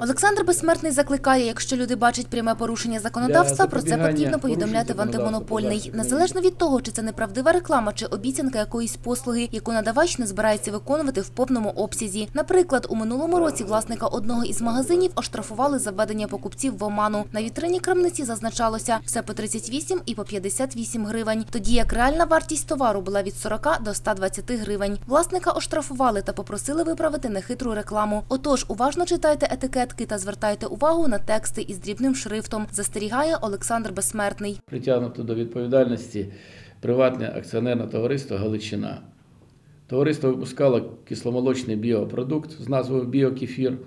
Олександр Безсмертний закликає, якщо люди бачать пряме порушення законодавства, про це потрібно повідомляти в антимонопольний. Незалежно від того, чи це неправдива реклама, чи обіцянка якоїсь послуги, яку надавач не збирається виконувати в повному обсязі. Наприклад, у минулому році власника одного із магазинів оштрафували за введення покупців в оману. На вітрині крамниці зазначалося все по 38 і по 58 гривень, тоді як реальна вартість товару була від 40 до 120 гривень. Власника оштрафували та попросили виправити нехитру рекламу. Отож, уважно читайте етикетки та звертайте увагу на тексти із дрібним шрифтом, застерігає Олександр Безсмертний. Притягнуто до відповідальності приватне акціонерне товариство Галичина. Товариство випускало кисломолочний біопродукт з назвою біокефір.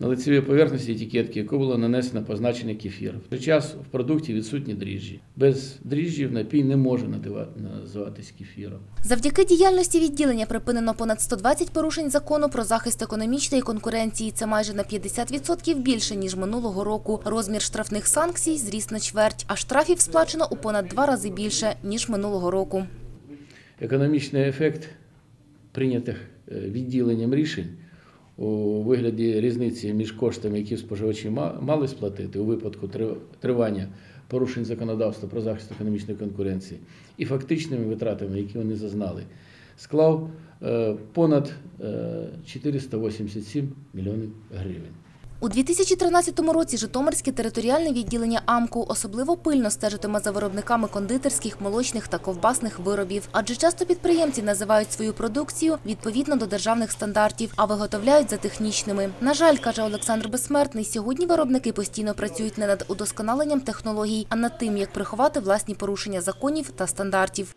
На лицевій поверхності етикетки, яку було нанесено позначення кефір. В той час в продукті відсутні дріжджі. Без дріжджів напій не може називатись кефіром. Завдяки діяльності відділення припинено понад 120 порушень закону про захист економічної конкуренції. Це майже на 50% більше ніж минулого року. Розмір штрафних санкцій зріс на чверть, а штрафів сплачено у понад два рази більше ніж минулого року. Економічний ефект прийнятих е, відділенням рішень у вигляді різниці між коштами, які споживачі мали сплатити у випадку тривання порушень законодавства про захист економічної конкуренції, і фактичними витратами, які вони зазнали, склав е, понад е, 487 мільйонів гривень. У 2013 році Житомирське територіальне відділення АМКУ особливо пильно стежитиме за виробниками кондитерських, молочних та ковбасних виробів, адже часто підприємці називають свою продукцію відповідно до державних стандартів, а виготовляють за технічними. На жаль, каже Олександр Безсмертний, сьогодні виробники постійно працюють не над удосконаленням технологій, а над тим, як приховати власні порушення законів та стандартів.